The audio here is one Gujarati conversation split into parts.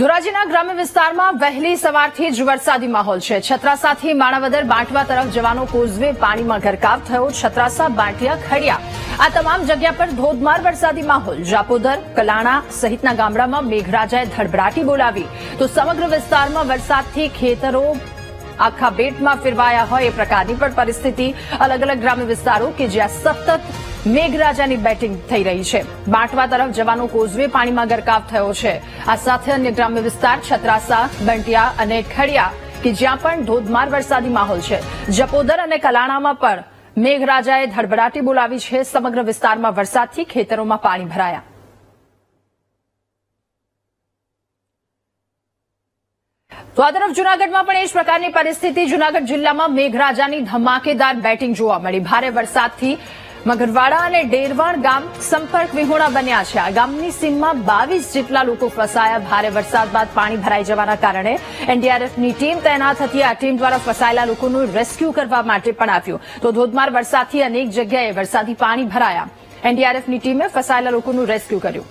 ધોરાજીના ગ્રામ્ય વિસ્તારમાં વહેલી સવારથી જ વરસાદી માહોલ છે. છત્રાસાથી માણાવદર બાંટવા તરફ જવાનો કોઝવે પાણીમાં ગરકાવ થયો. છત્રાસા, બાંટિયા, ખડિયા આ તમામ જગ્યા પર ધોધમાર વરસાદી માહોલ. જાપોદર, કલાણા સહિતના ગામડામાં મેઘરાજાએ ધડબડાટી બોલાવી. તો સમગ્ર વિસ્તારમાં વરસાદથી ખેતરો આખા બેટમાં ફેરવાયા હોય એ પ્રકારની પણ પરિસ્થિતિ. અલગ અલગ ગ્રામ્ય વિસ્તારો કે જ્યાં સતત મેઘરાજાની બેટિંગ થઈ રહી છે. બાંટવા તરફ જવાનો કોઝવે પાણીમાં ગરકાવ થયો છે. આ સાથે અન્ય ગ્રામ્ય વિસ્તાર છત્રાસા, બંટિયા અને ખડિયા કે જ્યાં પણ ધોધમાર વરસાદી માહોલ છે. જપોદર અને કલાણામાં પણ મેઘરાજાએ ધડબડાટી બોલાવી છે. સમગ્ર વિસ્તારમાં વરસાદથી ખેતરોમાં પાણી ભરાયા. તો આ તરફ જૂનાગઢમાં પણ એ જ પ્રકારની પરિસ્થિતિ. જૂનાગઢ જિલ્લામાં મેઘરાજાની ધમાકેદાર બેટિંગ જોવા મળી. ભારે વરસાદથી મગરવાડા અને ડેરવાણ ગામ સંપર્ક વિહોણા બન્યા છે. આ ગામની સીમમાં બાવીસ જેટલા લોકો ફસાયા. ભારે વરસાદ બાદ પાણી ભરાઈ જવાના કારણે એનડીઆરએફની ટીમ તૈનાત હતી. આ ટીમ દ્વારા ફસાયેલા લોકોનું રેસ્ક્યુ કરવા માટે પણ આવ્યું. તો ધોધમાર વરસાદથી અનેક જગ્યાએ વરસાદી પાણી ભરાયા. એનડીઆરએફની ટીમે ફસાયેલા લોકોનું રેસ્ક્યુ કર્યું.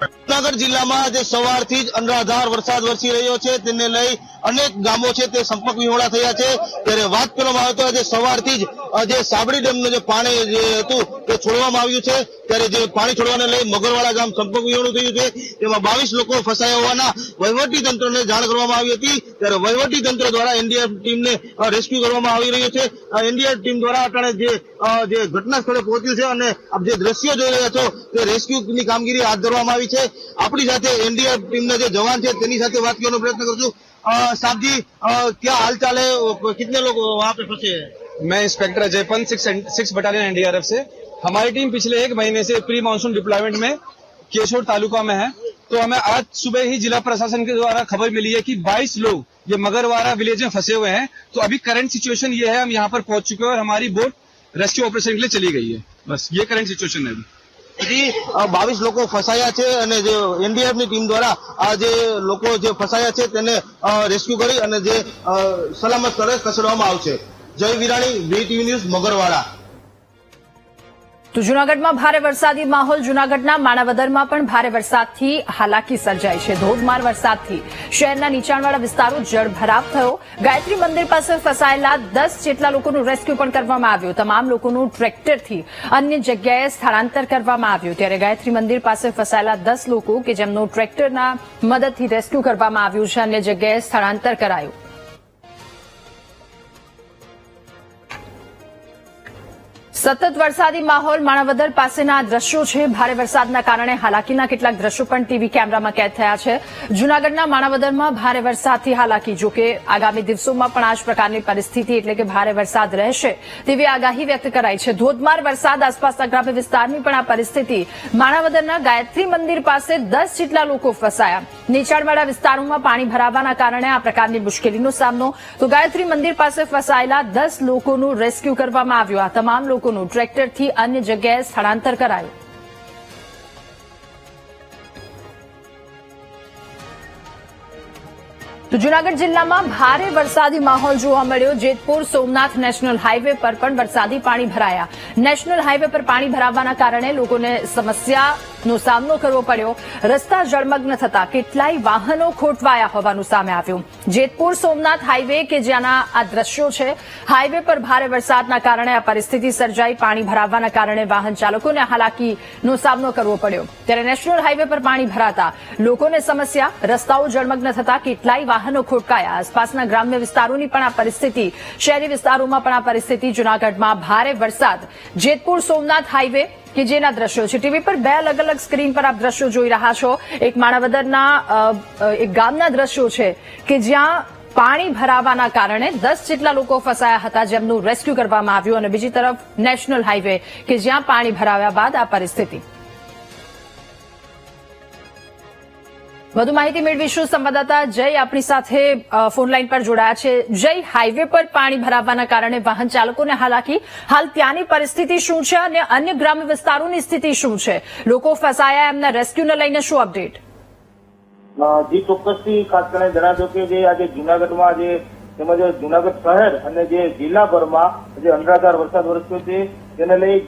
જૂનાગઢ જિલ્લામાં આજે સવારથી જ અનરાધાર વરસાદ વરસી રહ્યો છે. તેને લઈ અનેક ગામો છે તે સંપર્ક વિહોણા થયા છે. ત્યારે વાત કરવામાં આવે તો આજે સવારથી જ જે સાબડી ડેમનું જે પાણી જે હતું, તે છોડવામાં આવ્યું છે. ત્યારે જે પાણી છોડવાને લઈ મગરવાડા ગામ સંપર્ક વિહોણું થયું છે. તેમાં બાવીસ લોકો ફસાયા હોવાના વહીવટી તંત્રને જાણ કરવામાં આવી હતી. ત્યારે વહીવટી તંત્ર દ્વારા એનડીઆરએફ ટીમને રેસ્ક્યુ કરવામાં આવી રહ્યું છે. એનડીઆરએફ ટીમ દ્વારા અટાણે જે જે ઘટના સ્થળે પહોંચ્યું છે અને આપ જે દ્રશ્યો જોઈ રહ્યા છો, તે રેસ્ક્યુની કામગીરી હાથ ધરવામાં આવી છે. આપણી સાથે એનડીઆરએફ ટીમના જે જવાન છે, તેની સાથે વાત કરવાનો પ્રયત્ન કરશું साहब जी क्या हाल चाल है कितने लोग वहाँ पे फंसे हैं? मैं inspector Ajay Pant six, six battalion NDRF से। हमारी टीम पिछले एक महीने से प्री मानसून डिप्लॉयमेंट में केशोर तालुका में है। तो हमें आज सुबह ही जिला प्रशासन के द्वारा खबर मिली है कि 22 लोग ये मगरवारा विलेज में फंसे हुए हैं। तो अभी करंट सिचुएशन ये है हम यहाँ पर पहुँच चुके हैं और हमारी बोट रेस्क्यू ऑपरेशन के लिए चली गई है। बस ये करंट सिचुएशन है अभी। હજી બાવીસ લોકો ફસાયા છે અને જે એનડીઆરએફની ટીમ દ્વારા આ જે લોકો જે ફસાયા છે તેને રેસ્ક્યુ કરી અને જે સલામત સ્થળે ખસેડવામાં આવશે. Jay Virani, V TV news, Magarvada. તો જૂનાગઢમાં ભારે વરસાદી માહોલ. જૂનાગઢના માણાવદરમાં પણ ભારે વરસાદથી હાલાકી સર્જાઈ છે. ધોધમાર વરસાદથી શહેરના નીચાણવાળા વિસ્તારો જળભરાવ થયો. ગાયત્રી મંદિર પાસે ફસાયેલા દસ જેટલા લોકોનું રેસ્ક્યુ પણ કરવામાં આવ્યું. તમામ લોકોનું ટ્રેક્ટરથી અન્ય જગ્યાએ સ્થળાંતર કરવામાં આવ્યું. ત્યારે ગાયત્રી મંદિર પાસે ફસાયેલા દસ લોકો કે જેમનું ટ્રેક્ટરના મદદથી રેસ્ક્યુ કરવામાં આવ્યું છે, અન્ય જગ્યાએ સ્થળાંતર કરાયું. સતત વરસાદી માહોલ માણાવદર પાસેના દ્રશ્યો છે. ભારે વરસાદના કારણે હાલાકીના કેટલાક દ્રશ્યો પણ ટીવી કેમેરામાં કેદ થયા છે. જૂનાગઢના માણાવદરમાં ભારે વરસાદથી હાલાકી જોકે આગામી દિવસોમાં પણ આ જ પ્રકારની પરિસ્થિતિ એટલે કે ભારે વરસાદ રહેશે તેવી આગાહી વ્યક્ત કરાઈ છે. ધોધમાર વરસાદ આસપાસના ગ્રામ્ય વિસ્તારની પણ આ પરિસ્થિતિ માણાવદરના ગાયત્રી મંદિર પાસે દસ જેટલા લોકો ફસાયા. નીચાણવાળા વિસ્તારોમાં પાણી ભરાવાના કારણે આ પ્રકારની મુશ્કેલીનો સામનો તો ગાયત્રી મંદિર પાસે ફસાયેલા દસ લોકોનું રેસ્ક્યુ કરવામાં આવ્યું. આ તમામ લોકોનું ટ્રેક્ટરથી અન્ય જગ્યાએ સ્થળાંતર કરાયું. તો જૂનાગઢ જિલ્લામાં ભારે વરસાદી માહોલ જોવા મળ્યો. જેતપુર, સોમનાથ નેશનલ હાઈવે પર પણ વરસાદી પાણી ભરાયા. નેશનલ હાઈવે પર પાણી ભરાવાના કારણે લોકોને સમસ્યાનો સામનો કરવો પડ્યો. રસ્તા જળમગ્ન થતા કેટલાય વાહનો ખોટવાયા હોવાનું સામે આવ્યું. જેતપુર, સોમનાથ હાઈવે કે જ્યાંના આ દ્રશ્યો છે, હાઈવે પર ભારે વરસાદના કારણે આ પરિસ્થિતિ સર્જાઈ. પાણી ભરાવાના કારણે વાહન ચાલકોને હાલાકીનો સામનો કરવો પડ્યો. ત્યારે નેશનલ હાઈવે પર પાણી ભરાતા લોકોને સમસ્યા, રસ્તાઓ જળમગ્ન થતા કેટલાય વાહનો ખોટકાયા આસપાસના ગ્રામ્ય વિસ્તારોની પણ આ પરિસ્થિતિ, શહેરી વિસ્તારોમાં પણ આ પરિસ્થિતિ. જૂનાગઢમાં ભારે વરસાદ. જેતપુર સોમનાથ હાઈવે, કે જેના દ્રશ્યો છે. ટીવી પર બે અલગ અલગ સ્ક્રીન પર આપ દ્રશ્યો જોઈ રહ્યા છો. એક માણાવદરના એક ગામના દ્રશ્યો છે કે જ્યાં પાણી ભરાવાના કારણે દસ જેટલા લોકો ફસાયા હતા જેમનું રેસ્ક્યુ કરવામાં આવ્યું અને બીજી તરફ નેશનલ હાઈવે, કે જ્યાં પાણી ભરાવ્યા બાદ આ પરિસ્થિતિ. વધુ માહિતી મેળવીશું સંવાદદાતા જય, આપણી સાથે ફોનલાઈન ફોન લાઈન પર જોડાયા છે. જય હાઈવે પર પાણી ભરાવાના કારણે વાહન ચાલકોને હાલાકી. હાલ ત્યાંની પરિસ્થિતિ શું છે અને અન્ય ગ્રામ્ય વિસ્તારોની સ્થિતિ શું છે? લોકો ફસાયા, એમના રેસ્ક્યુને લઈને શું અપડેટ જી, ચોક્કસથી ખાસ કરીને જણાવ્યો કે જે આજે જુનાગઢમાં જે તેમજ જુનાગઢ શહેર અને જે જિલ્લાભરમાં જે અનરાધાર વરસાદ વરસ્યો છે, તેને લઈ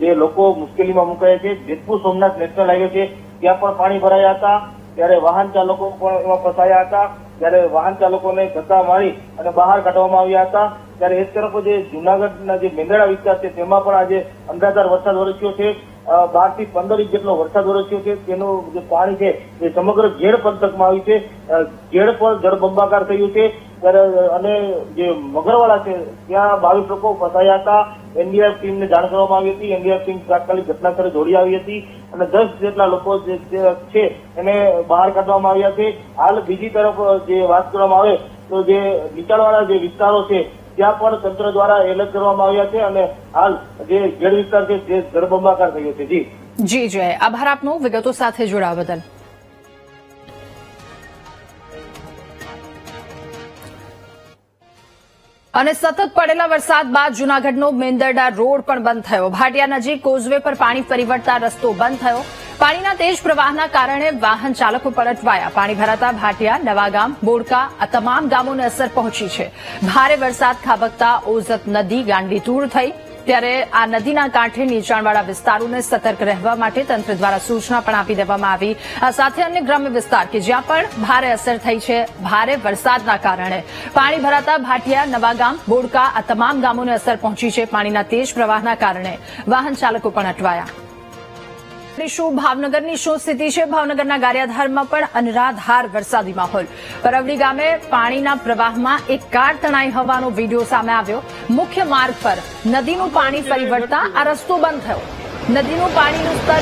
જે લોકો મુશ્કેલીમાં મુકાયા છે. જેતપુર સોમનાથ નેશનલ હાઈવે છે, ત્યાં પણ પાણી ભરાયા હતા. ત્યારે વાહન ચાલકો પણ એમાં ફસાયા હતા. ત્યારે વાહન ચાલકોને ધક્કા મારી અને બહાર કાઢવામાં આવ્યા હતા. ત્યારે એક તરફ જે જુનાગઢના જે મેંદડા વિસ્તાર છે, તેમાં પણ આજે અંધાધાર વરસાદ વરસ્યો છે. બારથી પંદર ઇંચ જેટલો વરસાદ વરસ્યો છે. તેનું જે પાણી છે એ સમગ્ર ઘેડ પંથકમાં આવ્યું છે. ઘેડ પર જળબંબાકાર થયું છે. અને જે મગરવાડા છે, ત્યાં બાવીસ લોકો ફસાયા હતા. એનડીઆરએફ ટીમને જાણ કરવામાં આવી હતી. એનડીઆરએફ ટીમ તાત્કાલિક ઘટના સ્થળે દોડી આવી હતી અને દસ જેટલા લોકો જે છે એને બહાર કાઢવામાં આવ્યા છે. હાલ બીજી તરફ જે વાત કરવામાં આવે તો જે નીચાણવાળા જે વિસ્તારો છે ત્યાં પણ તંત્ર દ્વારા એલર્ટ કરવામાં આવ્યા છે અને હાલ જે ઘેડ વિસ્તાર છે તે જળબંબાકાર થયો છે. જી. જી, જય. આભાર આપનો. વિગતો સાથે જોડાવા બદલ. અને સતત પડેલા વરસાદ બાદ જૂનાગઢનો મેંદરડા રોડ પણ બંધ થયો. ભાટિયા નજીક કોઝવે પર પાણી ફરી વળતા રસ્તો બંધ થયો. પાણીના તેજ પ્રવાહના કારણે વાહન ચાલકો પલટવાયા. પાણી ભરાતા ભાટિયા, નવાગામ, બોડકા આ તમામ ગામોને અસર પહોંચી છે. ભારે વરસાદ ખાબકતા ઓઝત નદી ગાંડીતુર થઈ. ત્યારે આ નદીના કાંઠે નીચાણવાળા વિસ્તારોને સતર્ક રહેવા માટે તંત્ર દ્વારા સૂચના પણ આપી દેવામાં આવી. આ સાથે અન્ય ગ્રામ્ય વિસ્તાર કે જ્યાં પણ ભારે અસર થઈ છે, ભારે વરસાદના કારણે. પાણી ભરાતા ભાટિયા, નવાગામ, બોડકા આ તમામ ગામોને અસર પહોંચી છે પાણીના તેજ પ્રવાહના કારણે. વાહન ચાલકો પણ અટવાયા. શું ભાવનગરની શું સ્થિતિ છે. ભાવનગરના ગારિયાધારમાં પણ અનરાધાર વરસાદી માહોલ. પરવડી ગામે પાણીના પ્રવાહમાં એક કાર તણાઈ હોવાનો વીડિયો સામે આવ્યો. મુખ્ય માર્ગ પર નદીનું પાણી ફરી વળતા આ રસ્તો બંધ થયો. નદીનું પાણીનું સ્તર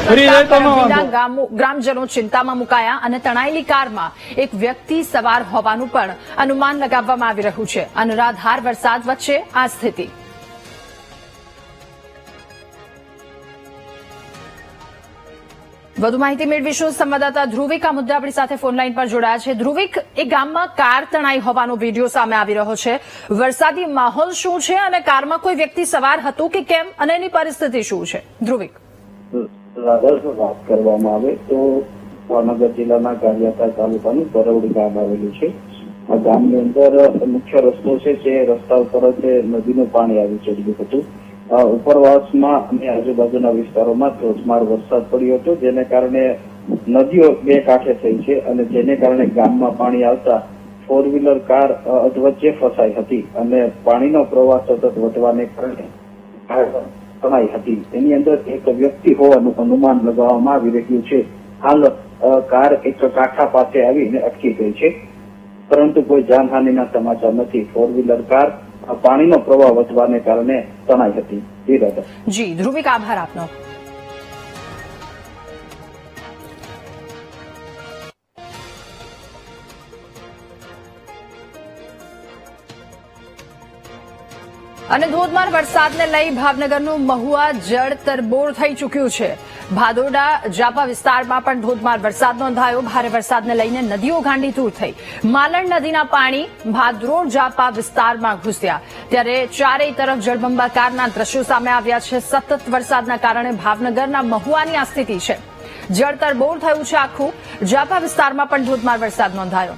ગ્રામજનો ચિંતામાં મુકાયા અને તણાયેલી કારમાં એક વ્યક્તિ સવાર હોવાનું પણ અનુમાન લગાવવામાં આવી રહ્યું છે. અનરાધાર વરસાદ વચ્ચે આ સ્થિતિ. વધુ માહિતી મેળવીશું સંવાદદાતા ધ્રુવિક. આ મુદ્દે આપણી સાથે ફોનલાઈન પર જોડાયા છે. ધ્રુવિક, એ ગામમાં કાર તણાઈ હોવાનો વીડિયો સામે આવી રહ્યો છે. વરસાદી માહોલ શું છે અને કારમાં કોઈ વ્યક્તિ સવાર હતું કે કેમ અને એની પરિસ્થિતિ શું છે? ધ્રુવિક. વાત કરવામાં આવે તો ભાવનગર જિલ્લાના ગારિયાતા તાલુકાનું બરવડી ગામ આવેલું છે. આ ગામની અંદર મુખ્ય રસ્તો છે જે રસ્તા ઉપર જ નદીનું પાણી આવી ચડ્યું હતું. ઉપરવાસમાં અને આજુબાજુના વિસ્તારોમાં ધોધમાર વરસાદ પડ્યો હતો, જેને કારણે નદીઓ બે કાંઠે થઈ છે અને જેને કારણે ગામમાં પાણી આવતા ફોર વ્હીલર કાર અધવચ્ચે ફસાઈ હતી અને પાણીનો પ્રવાહ સતત વધવાને કારણે કાર તણાઈ હતી. તેની અંદર એક વ્યક્તિ હોવાનું અનુમાન લગાવવામાં આવી રહ્યું છે. હાલ કાર એક કાંઠા પાસે આવીને અટકી ગઈ છે. પરંતુ કોઈ જાનહાનિના સમાચાર નથી. ફોર વ્હીલર કાર પાણીનો પ્રવાહ વધવાને કારણે તણાઈ હતી. જી જી, ધ્રુવિક આભાર આપનો. અને ધોધમાર વરસાદને લઈ ભાવનગરનું મહુવા જળ તરબોળ થઈ ચૂક્યું છે. ભાદોડા, જાપા વિસ્તારમાં પણ ધોધમાર વરસાદ નોંધાયો. ભારે વરસાદને લઈને નદીઓ ગાંડીતુર થઈ. માલણ નદીના પાણી ભાદરોડ, જાપા વિસ્તારમાં ઘૂસ્યા. ત્યારે ચારેય તરફ જળબંબાકારના દ્રશ્યો સામે આવ્યા છે. સતત વરસાદના કારણે ભાવનગરના મહુવાની આ સ્થિતિ છે. જળતર બોર થયું છે આખું. જાપા વિસ્તારમાં પણ ધોધમાર વરસાદ નોંધાયો.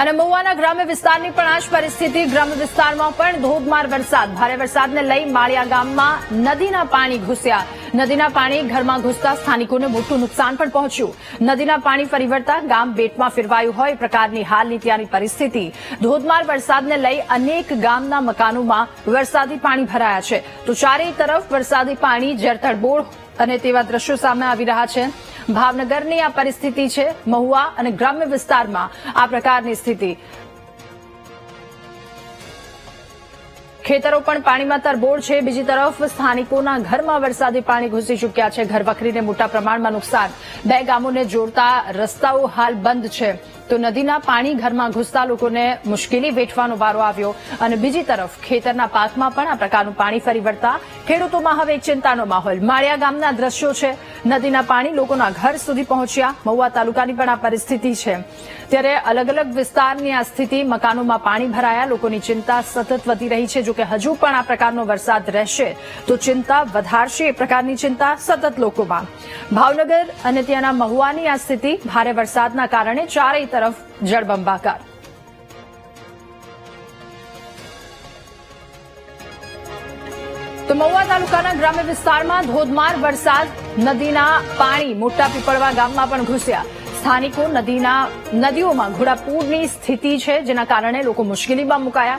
અને મહુવાના ગ્રામ્ય વિસ્તારની પણ આ જ પરિસ્થિતિ. ગ્રામ્ય વિસ્તારમાં પણ ધોધમાર વરસાદ. ભારે વરસાદને લઈ માળિયા ગામમાં નદીના પાણી ઘૂસ્યા. નદીના પાણી ઘરમાં ઘૂસતા સ્થાનિકોને મોટું નુકસાન પણ પહોંચ્યું. નદીના પાણી ફરી વળતા ગામ બેટમાં ફેરવાયું હોય, પ્રકારની હાલની ત્યાંની પરિસ્થિતિ. ધોધમાર વરસાદને લઈ અનેક ગામના મકાનોમાં વરસાદી પાણી ભરાયા છે. તો ચારેય તરફ વરસાદી પાણી જળતળબોળ અને તેવા દ્રશ્યો સામે આવી રહ્યા છે. ભાવનગરની આ પરિસ્થિતિ છે, મહુવા અને ગ્રામ્ય વિસ્તારમાં આ પ્રકારની સ્થિતિ. ખેતરો પણ પાણીમાં તરબોળ છે. બીજી તરફ સ્થાનિકોના ઘરમાં વરસાદી પાણી ઘૂસી ચૂક્યા છે. ઘર વખરીને મોટા પ્રમાણમાં નુકસાન. બે ગામોને જોડતા રસ્તાઓ હાલ બંધ છે. તો નદીના પાણી ઘરમાં ઘૂસતા લોકોને મુશ્કેલી વેઠવાનો વારો આવ્યો. અને બીજી તરફ ખેતરના પાકમાં પણ આ પ્રકારનું પાણી ફરી વળતા ખેડૂતોમાં હવે ચિંતાનો માહોલ. માળિયા ગામના દ્રશ્યો છે. નદીના પાણી લોકોના ઘર સુધી પહોંચ્યા. મહુવા તાલુકાની પણ આ પરિસ્થિતિ છે. ત્યારે અલગ અલગ વિસ્તારની આ સ્થિતિ, મકાનોમાં પાણી ભરાયા, લોકોની ચિંતા સતત વધી રહી છે. જોકે હજુ પણ આ પ્રકારનો વરસાદ રહેશે, તો ચિંતા વધારશે એ પ્રકારની ચિંતા સતત લોકોમાં. ભાવનગર અને ત્યાંના મહુવાની આ સ્થિતિ, ભારે વરસાદના કારણે ચારેય તરફ જળબંબાકાર. તો મહુવા તાલુકાના ગ્રામ્ય વિસ્તારમાં ધોધમાર વરસાદ નદીના પાણી મોટા પીપળવા ગામમાં પણ ઘૂસ્યા. સ્થાનિકો નદીના નદીઓમાં ઘોડાપૂરની સ્થિતિ છે, જેના કારણે લોકો મુશ્કેલીમાં મુકાયા.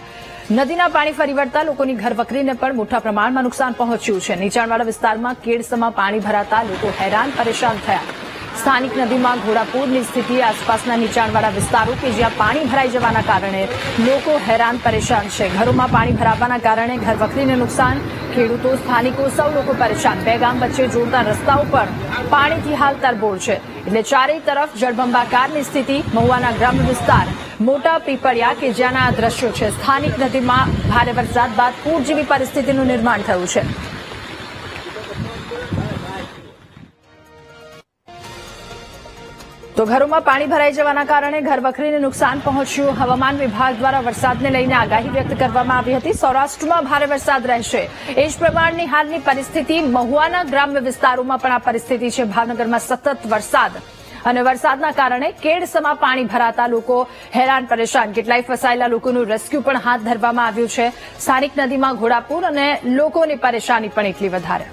નદીના પાણી ફરી વળતા લોકોની ઘરવકરીને પણ મોટા પ્રમાણમાં નુકસાન પહોંચ્યું છે. નીચાણવાળા વિસ્તારમાં કેડસમાં પાણી ભરાતા લોકો હેરાન, પરેશાન થયા. સ્થાનિક નદીમાં ઘોડાપૂરની સ્થિતિ, આસપાસના નીચાણવાળા વિસ્તારો કે જ્યાં પાણી ભરાઈ જવાના કારણે લોકો હેરાન પરેશાન છે. ઘરોમાં પાણી ભરાવાના કારણે ઘરવકરીને નુકસાન. ખેડૂતો, સ્થાનિકો સૌ લોકો પરેશાન. બે ગામ વચ્ચે જોડતા રસ્તાઓ પર પાણીથી હાલ તરબોળ છે. એટલે ચારેય તરફ જળબંબાકારની સ્થિતિ. મહુવાના ગ્રામ્ય વિસ્તાર મોટા પીપળિયા કે જ્યાંના આ દ્રશ્યો છે. સ્થાનિક નદીમાં ભારે વરસાદ બાદ પૂર જેવી પરિસ્થિતિનું નિર્માણ થયું છે. તો ઘરોમાં પાણી ભરાઈ જવાના કારણે ઘરવખરીને નુકસાન પહોંચ્યું. હવામાન વિભાગ દ્વારા વરસાદને લઈને આગાહી વ્યક્ત કરવામાં આવી હતી. સૌરાષ્ટ્રમાં ભારે વરસાદ રહેશે. એ જ પ્રમાણની હાલની પરિસ્થિતિ મહુવાના ગ્રામ્ય વિસ્તારોમાં પણ આ પરિસ્થિતિ છે. ભાવનગરમાં સતત વરસાદ. અને વરસાદના કારણે કેડસમાં પાણી ભરાતા લોકો હેરાન પરેશાન. કેટલાય ફસાયેલા લોકોનું રેસ્ક્યુ પણ હાથ ધરવામાં આવ્યું છે. સ્થાનિક નદીમાં ઘોડાપૂર અને લોકોની પરેશાની પણ એટલી વધારે.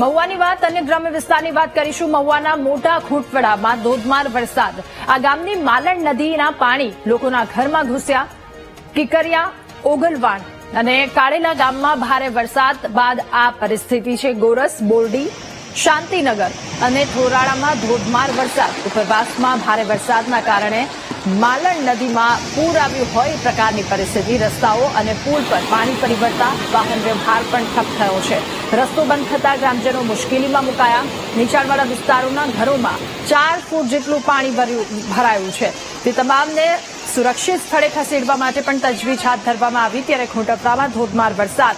મહુવાની વાત અને ગ્રામ્ય વિસ્તારની વાત કરીશું. મહુવાના મોટા ખૂંટવડામાં ધોધમાર વરસાદ. આ ગામની માલણ નદીના પાણી લોકોના ઘરમાં ઘૂસ્યા. કિકરિયા, ઓગલવાણ અને કાળેલા ગામમાં ભારે વરસાદ બાદ આ પરિસ્થિતિ છે ગોરસ, બોરડી, શાંતિનગર અને થોરાળામાં ધોધમાર વરસાદ. ઉપરવાસમાં ભારે વરસાદના કારણે માલણ નદીમાં પૂર આવ્યું હોય પ્રકારની પરિસ્થિતિ. રસ્તાઓ અને પુલ પર પાણી ફરી વાહન વ્યવહાર પણ ઠપ થયો છે. રસ્તો બંધ થતા ગ્રામજનો મુશ્કેલીમાં મુકાયા. નીચાણવાળા વિસ્તારોના ઘરોમાં ચાર ફૂટ જેટલું પાણી ભર્યું- ભરાયું છે. તે તમામને સુરક્ષિત સ્થળે ખસેડવા માટે પણ તજવીજ હાથ ધરવામાં આવી. ત્યારે ખોટપરામાં ધોધમાર વરસાદ.